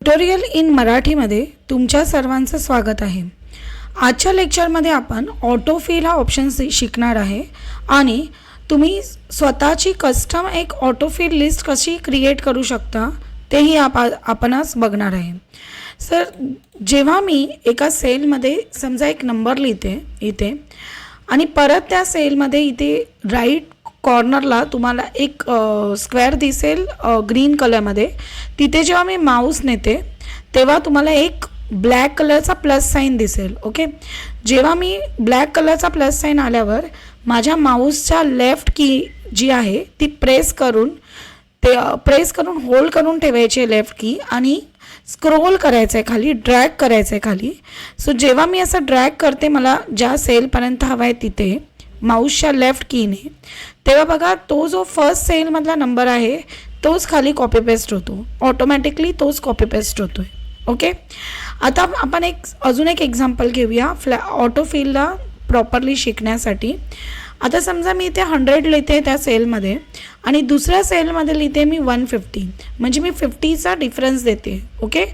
Tutorial in मराठीमध्ये तुमच्या सर्वांचं स्वागत आहे. आजच्या लेक्चरमध्ये आपण ऑटोफिल हा ऑप्शन शिकणार आहे आणि तुम्ही स्वतःची कस्टम एक ऑटोफिल लिस्ट कशी क्रिएट करू शकता तेही आप आपणच बघणार आहे. सर जेव्हा मी एका सेलमध्ये समजा एक नंबर लिहिते इथे आणि परत त्या सेलमध्ये इथे राईट कॉर्नरला तुम्हाला एक स्क्वेअर दिसेल ग्रीन कलरमध्ये तिथे जेव्हा मी माऊस नेते तेव्हा तुम्हाला एक ब्लॅक कलरचा प्लस साईन दिसेल ओके जेव्हा मी ब्लॅक कलरचा प्लस साईन आल्यावर माझ्या माऊसच्या लेफ्ट की जी आहे ती प्रेस करून ते प्रेस करून होल्ड करून ठेवायची आहे लेफ्ट की आणि स्क्रोल करायचं आहे खाली ड्रॅग करायचं आहे खाली. सो जेव्हा मी असं ड्रॅग करते मला ज्या सेलपर्यंत हवा आहे तिथे माऊसच्या लेफ्ट कीने तेव्हा बघा तो जो फर्स्ट सेलमधला नंबर आहे तोच खाली कॉपी पेस्ट होतो. ऑटोमॅटिकली तोच कॉपी पेस्ट होतो आहे ओके आता आपण एक अजून एक एक्झाम्पल घेऊया. फ्लॅ ऑटोफिलला प्रॉपरली शिकण्यासाठी. आता समजा मी इथे हंड्रेड लिहिते त्या सेलमध्ये आणि दुसऱ्या सेलमध्ये लिहिते मी वन फिफ्टी म्हणजे मी फिफ्टीचा डिफरन्स देते. ओके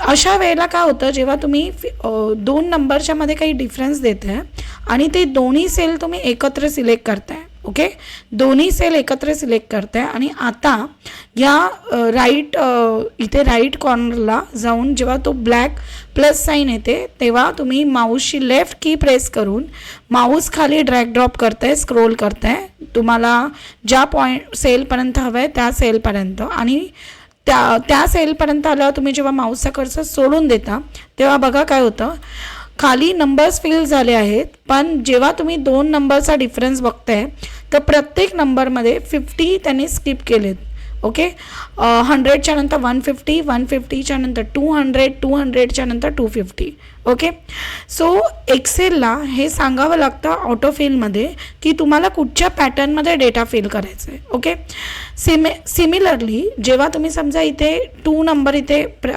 अशा वेळेला काय होतं जेव्हा तुम्ही फि- दोन नंबरच्या मध्ये काही डिफरन्स देत आहे आणि ते दोन्ही सेल तुम्ही एकत्र सिलेक्ट करताय ओके दोन्ही सेल एकत्र सिलेक्ट करताय आणि आता या राईट इथे राईट कॉर्नरला जाऊन जेव्हा तो ब्लॅक प्लस साईन येते तेव्हा तुम्ही माऊसची लेफ्ट की प्रेस करून माऊस खाली ड्रॅग ड्रॉप करताय स्क्रोल करताय. तुम्हाला ज्या पॉईंट सेलपर्यंत हवं आहे त्या सेलपर्यंत आणि त्या त्या सेलपर्यंत आल्यावर तुम्ही जेव्हा माऊसचा कर्सर सोडून देता तेव्हा बघा काय होतं. खाली नंबर्स फिल झाले आहेत पण जेव्हा तुम्ही दोन नंबरचा डिफरन्स बघताय तर प्रत्येक नंबरमध्ये फिफ्टी त्यांनी स्किप केलेत. ओके हंड्रेडच्या uh, नंतर वन फिफ्टी वन फिफ्टीच्या नंतर टू हंड्रेड टू हंड्रेडच्या नंतर टू फिफ्टी ओके सो एक्सेलला हे सांगावं लागतं ऑटोफिलमध्ये की तुम्हाला कुठच्या पॅटर्नमध्ये डेटा फिल करायचा आहे ओके सिमे सिमिलरली जेव्हा तुम्ही समजा इथे टू नंबर इथे प्र-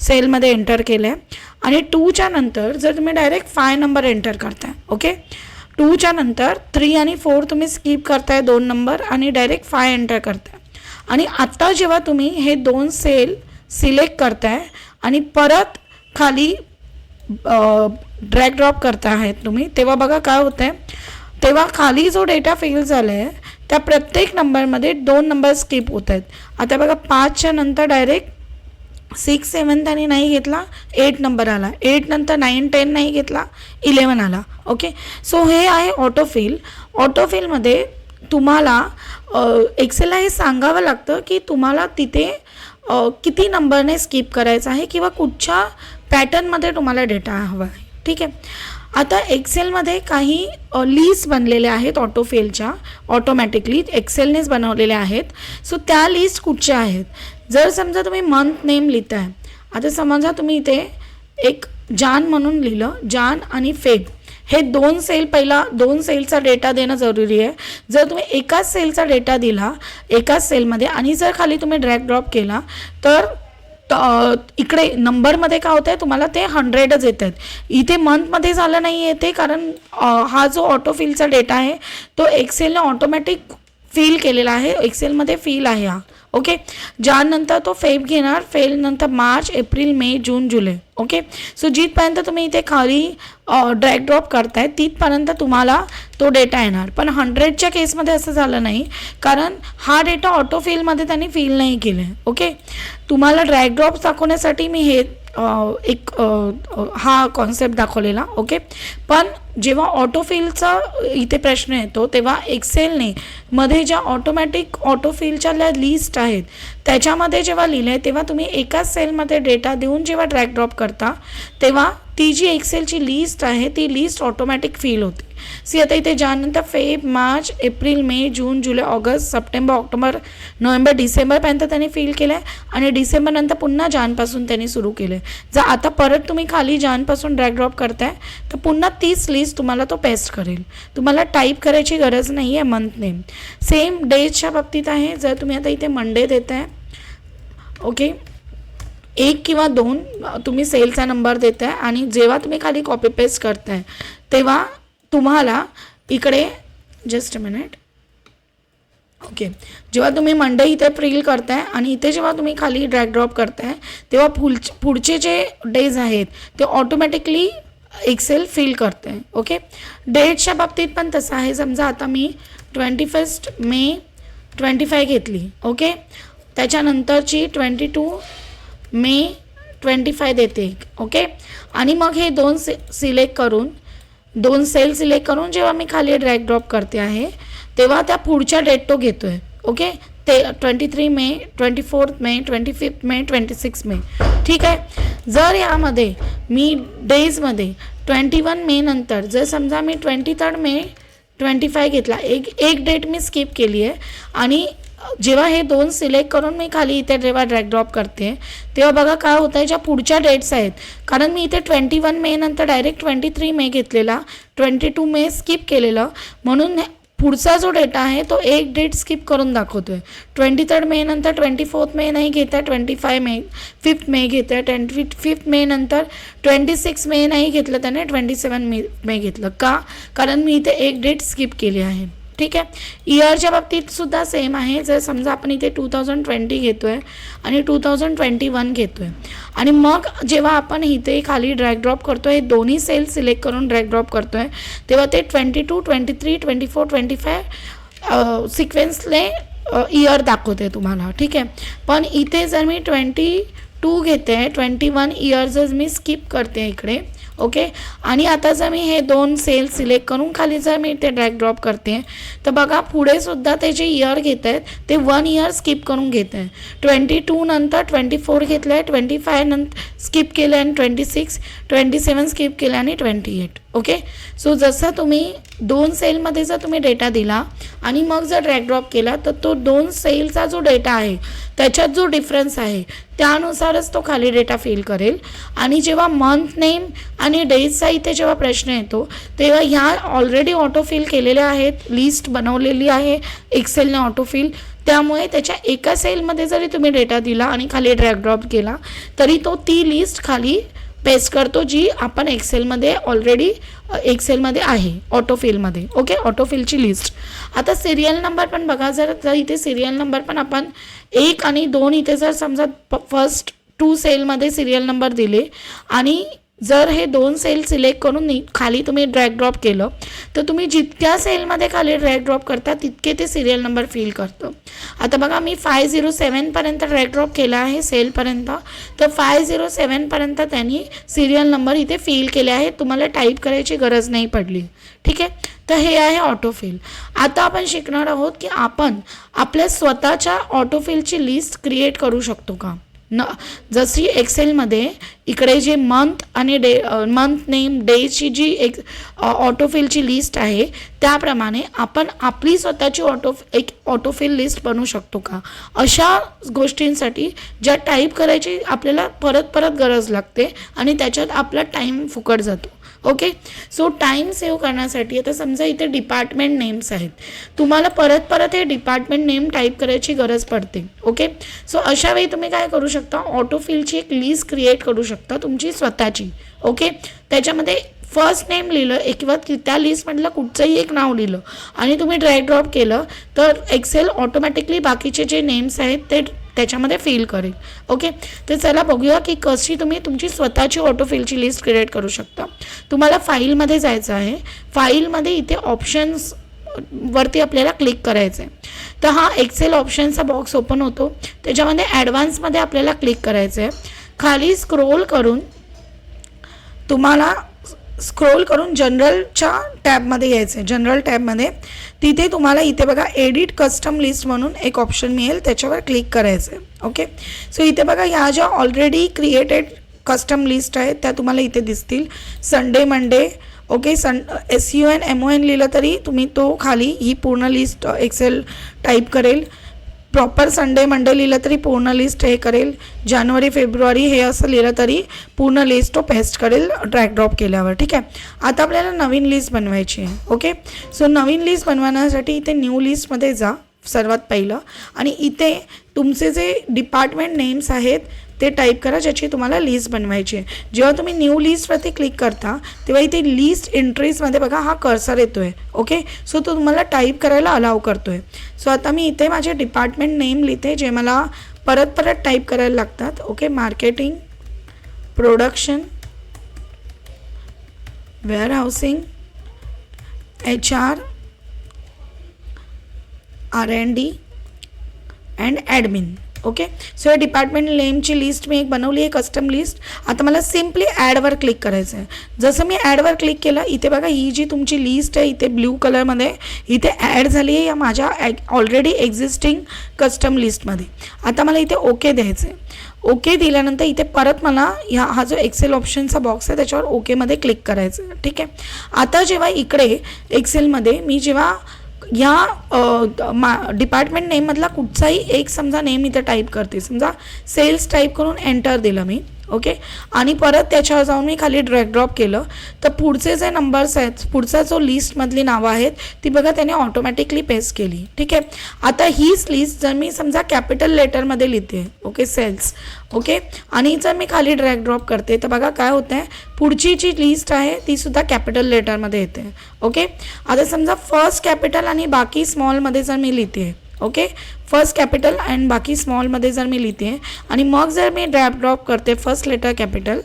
सेलमध्ये एंटर केलं आहे आणि टूच्या नंतर जर तुम्ही डायरेक्ट फाय नंबर एंटर करताय. ओके टूच्या नंतर थ्री आणि फोर तुम्ही स्किप करताय दोन नंबर आणि डायरेक्ट फाय एंटर करताय. आणि आत्ता जेव्हा तुम्ही हे दोन सेल सिलेक्ट करताय आणि परत खाली ड्रॅग ड्रॉप करता आहेत तुम्ही तेव्हा बघा काय होतं आहे तेव्हा खाली जो डेटा फेल झाला आहे त्या प्रत्येक नंबरमध्ये दोन नंबर स्किप होत आहेत आता बघा पाचच्या नंतर डायरेक्ट सिक्स सेवन त्यांनी नाही घेतला एट नंबर आला. एट नंतर नाईन टेन नाही घेतला इलेवन आला. ओके सो हे आहे ऑटोफिल ऑटोफिलमध्ये तुम्हाला एक्सेलला हे सांगावं लागतं की तुम्हाला तिथे किती नंबरने स्किप करायचं आहे किंवा कुठच्या पॅटर्नमध्ये तुम्हाला डेटा हवा आहे. ठीक आहे? आता एक्सेलमध्ये काही लिस्ट बनलेल्या आहेत ऑटोफेलच्या ऑटोमॅटिकली एक्सेलनेच बनवलेल्या आहेत. सो त्या लिस्ट कुठच्या आहेत? जर समजा तुम्ही मंथ नेम लिहिताय आता समजा तुम्ही इथे एक जान म्हणून लिहिलं जान आणि फेब हे दोन सेल पहिला दोन सेलचा डेटा देणं जरुरी आहे. जर तुम्ही एकाच सेलचा डेटा दिला एकाच सेलमध्ये आणि जर खाली तुम्ही ड्रॅग ड्रॉप केला तर इकडे नंबरमध्ये काय होतं आहे तुम्हाला ते हंड्रेडच येत आहेत इथे मंथमध्ये झालं नाही येते कारण हा जो ऑटोफिलचा डेटा आहे तो एक्सेलने ऑटोमॅटिक फील केलेला आहे. एक्सेलमध्ये फील आहे हा. ओके? ज्यानंतर तो फेब घेणार फेलनंतर March April May June July. Okay? So जिथपर्यंत तुम्ही इथे खाली ड्रॅग ड्रॉप करताय तिथपर्यंत तुम्हाला तो डेटा येणार. पण हंड्रेडच्या केसमध्ये असं झालं नाही. कारण हा डेटा ऑटोफिलमध्ये त्यांनी फिल नाही केलं आहे ओके? तुम्हाला ड्रॅग ड्रॉप दाखवण्यासाठी मी हे एक हा कॉन्सेप्ट दाखवलेला ओके पण जेव्हा ऑटोफिलचा इथे प्रश्न येतो तेव्हा एक्सेलने मध्ये ज्या ऑटोमॅटिक ऑटोफिलच्या ज्या लिस्ट आहेत त्याच्यामध्ये जेव्हा लिहिलं आहे तेव्हा तुम्ही एकाच सेलमध्ये डेटा देऊन जेव्हा ड्रॅग ड्रॉप करता तेव्हा ती जी एक्सेलची लिस्ट आहे ती लिस्ट ऑटोमॅटिक फील होते. सी आता इथे ज्यानंतर Feb March April May June July August September October November डिसेंबरपर्यंत त्यांनी फील केलं आहे आणि डिसेंबरनंतर पुन्हा जानपासून त्यांनी सुरू केलं आहे जर आता परत तुम्ही खाली जानपासून ड्रॅग ड्रॉप करताय तर पुन्हा तीच लिस्ट तुम्हाला तो पेस्ट करेल. तुम्हाला टाईप करायची गरज नाही आहे मंथ नेम सेम डेजच्या बाबतीत आहे जर तुम्ही आता इथे मंडे देताय ओके एक किंवा दोन तुम्ही सेलचा नंबर देताय आणि जेव्हा तुम्ही खाली कॉपी पेस्ट करताय तेव्हा तुम्हाला इकडे जस्ट अ मिनिट ओके जेव्हा तुम्ही मंडे इथे प्रिल करताय आणि इथे जेव्हा तुम्ही खाली ड्रॅग ड्रॉप करताय तेव्हा पुढ पुढचे जे डेज आहेत ते ऑटोमॅटिकली एक्सेल फिल करते. ओके डेटच्या बाबतीत पण तसं आहे. समजा आता मी twenty first May twenty five घेतली. ओके त्याच्यानंतरची twenty two May twenty five देते. ओके आणि मग हे दोन सि सिलेक्ट करून दोन सेल सिलेक्ट करून जेव्हा मी खाली ड्रॅग ड्रॉप करते आहे तेव्हा त्या पुढच्या डेट तो घेतो आहे ओके ते twenty three May twenty fourth May twenty fifth May twenty six May. ठीक आहे? जर यामध्ये मी डेजमध्ये ट्वेंटी वन मे नंतर जर समजा मी twenty third May twenty five घेतला एक एक डेट मी स्किप केली आहे आणि जेव्हा हे दोन सिलेक्ट करून मी खाली इथे जेव्हा ड्रॅग ड्रॉप करते तेव्हा बघा काय होतं आहे ज्या पुढच्या डेट्स आहेत. कारण मी इथे ट्वेंटी वन मे नंतर डायरेक्ट ट्वेंटी थ्री मे घेतलेला. ट्वेंटी टू मे स्किप केलेलं. म्हणून पुढचा जो डेटा आहे तो एक डेट स्किप करून दाखवतो आहे ट्वेंटी थर्ड मे नंतर ट्वेंटी फोर्थ मे नाही घेत आहे twenty five May fifth May घेत आहे ट्वेंटी फिफ्थ मे नंतर ट्वेंटी सिक्स मे नाही घेतलं त्याने ट्वेंटी सेवन मे मे घेतलं. का? कारण मी इथे एक डेट स्किप केली आहे. ठीक आहे? इयरच्या बाबतीत सुद्धा सेम आहे. जर समजा आपण इथे टू थाउजंड ट्वेंटी घेतो आहे आणि टू थाउजंड ट्वेंटी वन घेतो आहे आणि मग जेव्हा आपण इथे खाली ड्रॅग ड्रॉप करतो आहे दोन्ही सेल सिलेक्ट करून ड्रॅग ड्रॉप करतो आहे तेव्हा ते twenty two twenty three twenty four twenty five सिक्वेन्सले year दाखवते तुम्हाला. ठीक आहे? पण इथे जर मी ट्वेंटी टू घेते ट्वेंटी वन इयर जर मी स्किप करते इकडे ओके? आणि आता जर मी हे दोन सेल सिलेक्ट करून खाली जर मी ते ड्रॅग ड्रॉप करते तर बघा पुढे सुद्धा ते जे इयर घेत आहेत ते वन इयर स्किप करून घेत आहे ट्वेंटी टू नंतर ट्वेंटी फोर घेतलं आहे ट्वेंटी फाय नंतर स्किप केलं आहे आणि twenty six twenty seven skip केलं आणि ट्वेंटी एट ओके? सो जसं तुम्ही दोन सेलमध्ये जर तुम्ही डेटा दिला आणि मग जर ड्रॅग ड्रॉप केला तर तो दोन सेलचा जो डेटा आहे त्याच्यात जो डिफरन्स आहे त्यानुसारच तो खाली डेटा फिल करेल. आणि जेव्हा मंथ नेम आणि डेजचा इथे जेव्हा प्रश्न येतो तेव्हा ह्या ऑलरेडी ऑटोफिल केलेल्या आहेत लिस्ट बनवलेली आहे एक्सेलने ऑटोफिल त्यामुळे त्याच्या एका सेलमध्ये जरी तुम्ही डेटा दिला आणि खाली ड्रॅग ड्रॉप केला तरी तो ती लिस्ट खाली पेस्ट करतो जी आपण एक्सेलमध्ये ऑलरेडी एक्सेलमध्ये आहे ऑटोफिलमध्ये ओके ऑटोफिलची लिस्ट आता सिरियल नंबर पण बघा जर तर इथे सिरियल नंबर पण आपण एक आणि दोन इथे जर समजा फर्स्ट टू सेलमध्ये सिरियल नंबर दिले आणि जर हे दोन सेल सिलेक्ट करून नी- खाली तुम्ही ड्रॅग ड्रॉप केलं तर तुम्ही जितक्या सेलमध्ये खाली ड्रॅग ड्रॉप करता तितके ते सिरियल नंबर फील करतं. आता बघा मी फाय झिरो सेवनपर्यंत ड्रॅग ड्रॉप केला आहे सेलपर्यंत तर फाय झिरो सेवनपर्यंत त्यांनी सिरियल नंबर इथे फील केले आहे तुम्हाला टाईप करायची गरज नाही पडली. ठीक आहे? तर हे आहे ऑटोफिल आता आपण शिकणार आहोत की आपण आपल्या स्वतःच्या ऑटोफिलची लिस्ट क्रिएट करू शकतो का? न जशी एक्सेलमध्ये इकडे जे मंथ आणि डे मंथ नेम डेची जी एक ऑटोफिलची लिस्ट आहे त्याप्रमाणे आपण आपली स्वतःची ऑटो एक ऑटोफिल लिस्ट बनवू शकतो का? अशा गोष्टींसाठी ज्या टाईप करायची आपल्याला परत परत गरज लागते आणि त्याच्यात आपला टाईम फुकट जातो. ओके सो टाईम सेव्ह करण्यासाठी आता समजा इथे डिपार्टमेंट नेम्स आहेत. तुम्हाला परत परत हे डिपार्टमेंट नेम टाईप करायची गरज पडते. ओके सो अशा वेळी तुम्ही काय करू शकता? ऑटोफिलची एक लिस्ट क्रिएट करू शकता तुमची स्वतःची. ओके त्याच्यामध्ये फर्स्ट नेम लिहिलं एक किंवा त्या लिस्टमधलं कुठचंही एक नाव लिहिलं आणि तुम्ही ड्रॅग ड्रॉप केलं तर एक्सेल ऑटोमॅटिकली बाकीचे जे नेम्स आहेत ते त्याच्यामध्ये फिल करेल. ओके तर चला बघूया की कशी तुम्ही तुमची स्वतःची ऑटोफिलची लिस्ट क्रिएट करू शकता. तुम्हाला फाईलमध्ये जायचं आहे. फाईलमध्ये इथे ऑप्शन्स वरती आपल्याला क्लिक करायचं आहे तर हा एक्सेल ऑप्शनचा बॉक्स ओपन होतो. त्याच्यामध्ये ॲडव्हान्समध्ये आपल्याला क्लिक करायचं आहे खाली स्क्रोल करून तुम्हाला स्क्रोल करून जनरलच्या टॅबमध्ये यायचं आहे जनरल टॅबमध्ये तिथे तुम्हाला इथे बघा एडिट कस्टम लिस्ट म्हणून एक ऑप्शन मिळेल. त्याच्यावर क्लिक करायचं आहे ओके सो इथे बघा ह्या ज्या ऑलरेडी क्रिएटेड कस्टम लिस्ट आहेत त्या तुम्हाला इथे दिसतील. Sunday Monday okay Sun S U N M O N लिहिलं तरी तुम्ही तो खाली ही पूर्ण लिस्ट एक्सेल टाईप करेल. प्रॉपर संडे मंडे लिहिलं तरी पूर्ण लिस्ट हे करेल. जानेवारी फेब्रुवारी हे असं लिहिलं तरी पूर्ण लिस्ट तो पेस्ट करेल ट्रॅक ड्रॉप केल्यावर. ठीक आहे? आता आपल्याला नवीन लिस्ट बनवायची आहे. ओके सो नवीन लिस्ट बनवण्यासाठी इथे न्यू लिस्टमध्ये जा सर्वात पहिलं. आणि इथे तुमचे जे डिपार्टमेंट नेम्स आहेत ते टाईप करा ज्याची तुम्हाला लिस्ट बनवायची आहे. जेव्हा तुम्ही न्यू लिस्टवरती क्लिक करता तेव्हा इथे लिस्ट एंट्रीजमध्ये बघा हा कर्सर येतो आहे ओके सो तो तुम्हाला टाईप करायला अलाव करतो आहे सो आता मी इथे माझे डिपार्टमेंट नेम लिहिते जे मला परत परत टाईप करायला लागतात. Okay marketing production warehousing H R R N D and admin okay? So या डिपार्टमेंट नेमची लिस्ट मी एक बनवली आहे कस्टम लिस्ट आता मला सिम्पली ॲडवर क्लिक करायचं आहे जसं मी ॲडवर क्लिक केलं इथे बघा ही जी तुमची लिस्ट आहे इथे ब्ल्यू कलरमध्ये इथे ॲड झाली आहे या माझ्या ऑलरेडी एक्झिस्टिंग कस्टम लिस्टमध्ये आता मला इथे ओके द्यायचं आहे ओके दिल्यानंतर इथे परत मला ह्या हा जो एक्सेल ऑप्शनचा बॉक्स आहे त्याच्यावर ओकेमध्ये क्लिक करायचं आहे ठीक आहे? आता जेव्हा इकडे एक्सेलमध्ये मी जेव्हा या मा डिपार्टमेंट नेममधला कुठचाही एक समजा नेम इथं टाईप करते. समजा सेल्स टाईप करून एंटर दिलं मी. ओके? आणि परत त्याच्यावर जाऊन मी खाली ड्रॅग ड्रॉप केलं. तर पुढचे जे नंबर्स आहेत पुढचा जो लिस्टमधली नावं आहेत ती बघा त्याने ऑटोमॅटिकली पेस्ट केली. ठीक आहे? आता हीच लिस्ट जर मी समजा कॅपिटल लेटरमध्ये लिहिते ओके सेल्स ओके? आणि जर मी खाली ड्रॅग ड्रॉप करते तर बघा काय होतं आहे पुढची जी लिस्ट आहे ती सुद्धा कॅपिटल लेटरमध्ये येते ओके? आता समजा फर्स्ट कॅपिटल आणि बाकी स्मॉलमध्ये जर मी लिहिते ओके? फर्स्ट कॅपिटल अँड बाकी स्मॉलमध्ये जर मी लिहिते आणि मग जर मी ड्रॅप ड्रॉप करते फर्स्ट लेटर कॅपिटल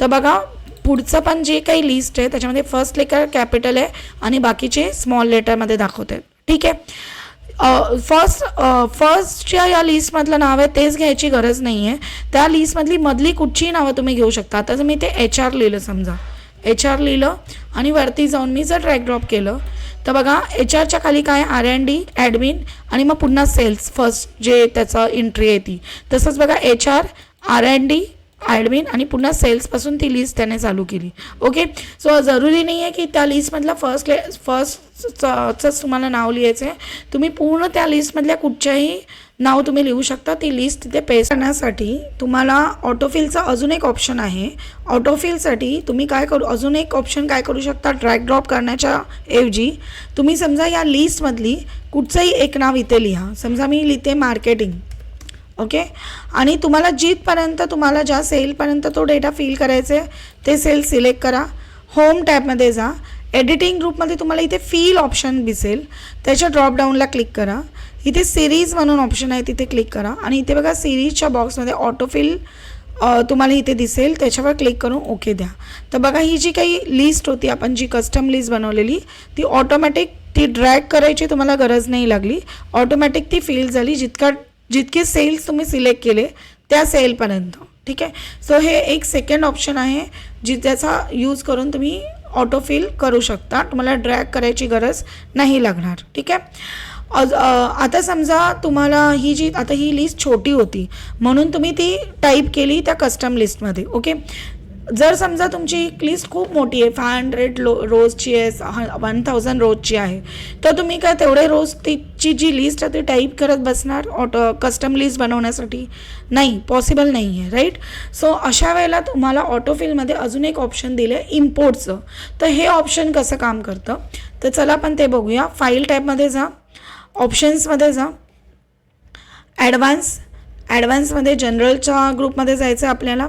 तर बघा पुढचं पण जे काही लिस्ट आहे त्याच्यामध्ये फर्स्ट लेटर कॅपिटल आहे आणि बाकीचे स्मॉल लेटरमध्ये दाखवते. ठीक आहे? फर्स्ट फर्स्टच्या या लिस्टमधलं नाव आहे तेच घ्यायची गरज नाही आहे त्या लिस्टमधली मधली कुठचीही नावं तुम्ही घेऊ शकता. आता जर मी ते एच आर लिहिलं समजा. एच आर लिहिलं आणि वरती जाऊन मी जर ड्रॅग ड्रॉप केलं तर बघा एच आरच्या खाली काय? आर अँड डी ॲडमिन आणि मग पुन्हा सेल्स फर्स्ट जे त्याचं एंट्री आहे ती. तसंच बघा H R R and D admin आणि पुन्हा सेल्सपासून ती लिस्ट त्याने चालू केली. ओके सो जरुरी नाही आहे की त्या लिस्टमधलं फर्स्ट ले फर्स्टचंच तुम्हाला नाव लिहायचं आहे तुम्ही पूर्ण त्या लिस्टमधल्या कुठच्याही नाव तुम्ही लिहू शकता. ती लिस्ट तिथे पेस्ट करण्यासाठी तुम्हाला ऑटोफिलचा अजून एक ऑप्शन आहे. ऑटोफिलसाठी तुम्ही काय करू अजून एक ऑप्शन काय करू शकता? ट्रॅक ड्रॉप करण्याच्या ऐवजी तुम्ही समजा या लिस्टमधली कुठचंही एक नाव इथे लिहा. समजा मी लिहिते मार्केटिंग ओके आणि तुम्हाला जिथपर्यंत तुम्हाला ज्या सेलपर्यंत तो डेटा फिल करायचा आहे ते सेल सिलेक्ट करा. होम टॅबमध्ये जा. एडिटिंग ग्रुपमध्ये तुम्हाला इथे फील ऑप्शन दिसेल. त्याच्या ड्रॉपडाऊनला क्लिक करा. इथे सिरीज म्हणून ऑप्शन आहे तिथे क्लिक करा. आणि इथे बघा सिरीजच्या बॉक्समध्ये ऑटोफिल तुम्हाला इथे दिसेल. त्याच्यावर क्लिक करून ओके द्या. तर बघा ही जी काही लिस्ट होती आपण जी कस्टम लिस्ट बनवलेली ती ऑटोमॅटिक ती ड्रॅग करायची तुम्हाला गरज नाही लागली. ऑटोमॅटिक ती फिल झाली. जितका जितके सेल्स तुम्ही सिलेक्ट केले त्या सेलपर्यंत ठीक आहे? सो हे एक सेकंड ऑप्शन आहे जी त्याचा यूज करून तुम्ही ऑटोफिल करू शकता. तुम्हाला ड्रॅग करायची गरज नाही लागणार. ठीक आहे? अज- आता समजा तुम्हाला ही जी आता ही लिस्ट छोटी होती म्हणून तुम्ही ती टाईप केली त्या कस्टम लिस्टमध्ये ओके जर समजा तुमची लिस्ट खूप मोठी आहे फाय हंड्रेड लो रोजची आहे वन थाउजंड रोजची आहे तर तुम्ही काय तेवढे रोज तिची जी लिस्ट आहे ती टाईप करत बसणार ऑटो कस्टम लिस्ट बनवण्यासाठी? नाही पॉसिबल नाही आहे राईट सो अशा वेळेला तुम्हाला ऑटोफिलमध्ये अजून एक ऑप्शन दिलं आहे इम्पोर्टचं तर हे ऑप्शन कसं काम करतं? तर चला आपण ते बघूया. फाईल टाईपमध्ये जा. ऑप्शन्समध्ये जा. ॲडव्हान्स ॲडव्हान्समध्ये जनरलच्या ग्रुपमध्ये जायचं आहे आपल्याला.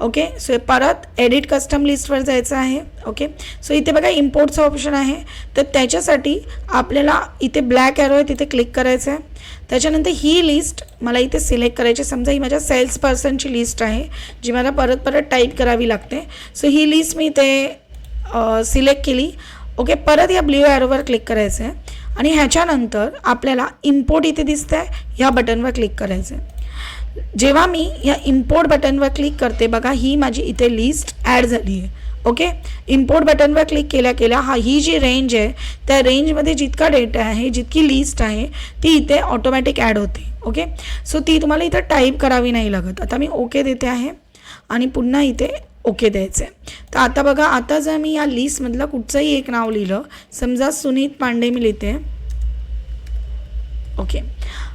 ओके सो परत एडिट कस्टम लिस्टवर जायचं आहे. ओके सो इथे बघा इम्पोर्टचं ऑप्शन आहे. तर त्याच्यासाठी आपल्याला इथे ब्लॅक ॲरो आहे तिथे क्लिक करायचं आहे. त्याच्यानंतर ही लिस्ट मला इथे सिलेक्ट करायची समजा ही माझ्या सेल्स पर्सनची लिस्ट आहे जी मला परत परत टाईप करावी लागते. सो ही लिस्ट मी इथे सिलेक्ट केली. ओके परत या ब्ल्यू ॲरोवर क्लिक करायचं आहे. आणि ह्याच्यानंतर आपल्याला इम्पोर्ट इथे दिसतं आहे ह्या बटनवर क्लिक करायचं आहे जेव्हा मी या इम्पोर्ट बटनवर क्लिक करते बघा ही माझी इथे लिस्ट ॲड झाली आहे. ओके इम्पोर्ट बटनवर क्लिक केल्या केल्या हा ही जी रेंज आहे त्या रेंजमध्ये जितका डेटा आहे जितकी लिस्ट आहे ती इथे ऑटोमॅटिक ॲड होते. ओके सो ती तुम्हाला इथं टाईप करावी नाही लागत. आता मी ओके देते आहे. आणि पुन्हा इथे ओके द्यायचं आहे तर आता बघा आता जर मी या लिस्टमधलं कुठचंही एक नाव लिहिलं समजा सुनीत पांडे मी लिहिते. ओके.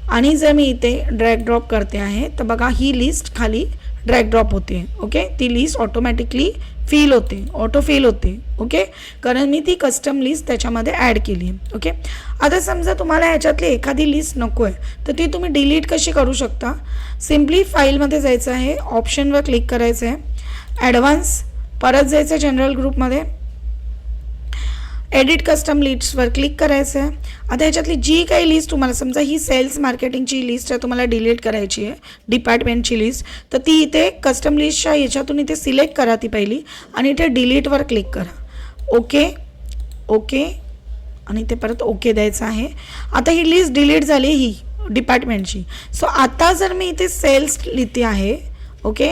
आणि जर मी इथे ड्रॅग ड्रॉप करते आहे तर बघा ही लिस्ट खाली ड्रॅग ड्रॉप होते. ओके? ती लिस्ट ऑटोमॅटिकली फील होते. ऑटो फील होते. ओके? कारण मी ती कस्टम लिस्ट त्याच्यामध्ये ॲड केली आहे. ओके? आता समजा तुम्हाला ह्याच्यातली एखादी लिस्ट नको आहे तर ती तुम्ही डिलीट कशी करू शकता? सिम्पली फाईलमध्ये जायचं आहे ऑप्शनवर क्लिक करायचं आहे ॲडव्हान्स. परत जायचं आहे जनरल ग्रुपमध्ये एडिट कस्टम लिस्टवर क्लिक करायचं आहे आता ह्याच्यातली जी काही लिस्ट तुम्हाला समजा ही सेल्स मार्केटिंगची लिस्ट आहे तुम्हाला डिलीट करायची आहे डिपार्टमेंटची लिस्ट तर ती इथे कस्टम लिस्टच्या ह्याच्यातून इथे सिलेक्ट करा ती पहिली आणि इथे डिलीटवर क्लिक करा. ओके ओके आणि ते परत ओके द्यायचं आहे. आता ही लिस्ट डिलीट झाली ही डिपार्टमेंटची सो आता जर मी इथे सेल्स लिहिते आहे ओके?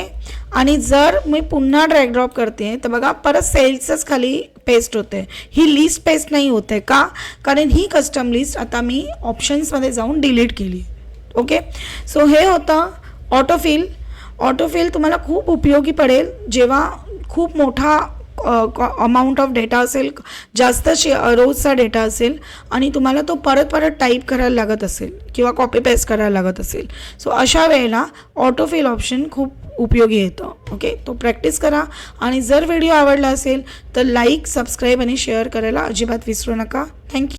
आणि जर मी पुन्हा ड्रॅग ड्रॉप करते तर बघा परत सेल्सच खाली पेस्ट होते ही लिस्ट पेस्ट नाही होते का? कारण ही कस्टम लिस्ट आता मी ऑप्शन्समध्ये जाऊन डिलीट केली ओके? सो हे होतं ऑटोफिल ऑटोफिल तुम्हाला खूप उपयोगी पडेल. जेव्हा खूप मोठा अमाऊंट ऑफ डेटा असेल जास्त शे रोजचा डेटा असेल आणि तुम्हाला तो परत परत टाईप करायला लागत असेल किंवा कॉपी पेस्ट करायला लागत असेल. सो अशा वेळेला ऑटोफिल ऑप्शन खूप उपयोगी येतं. ओके तो प्रॅक्टिस करा. आणि जर व्हिडिओ आवडला असेल तर लाईक सबस्क्राईब आणि शेअर करायला अजिबात विसरू नका. थँक्यू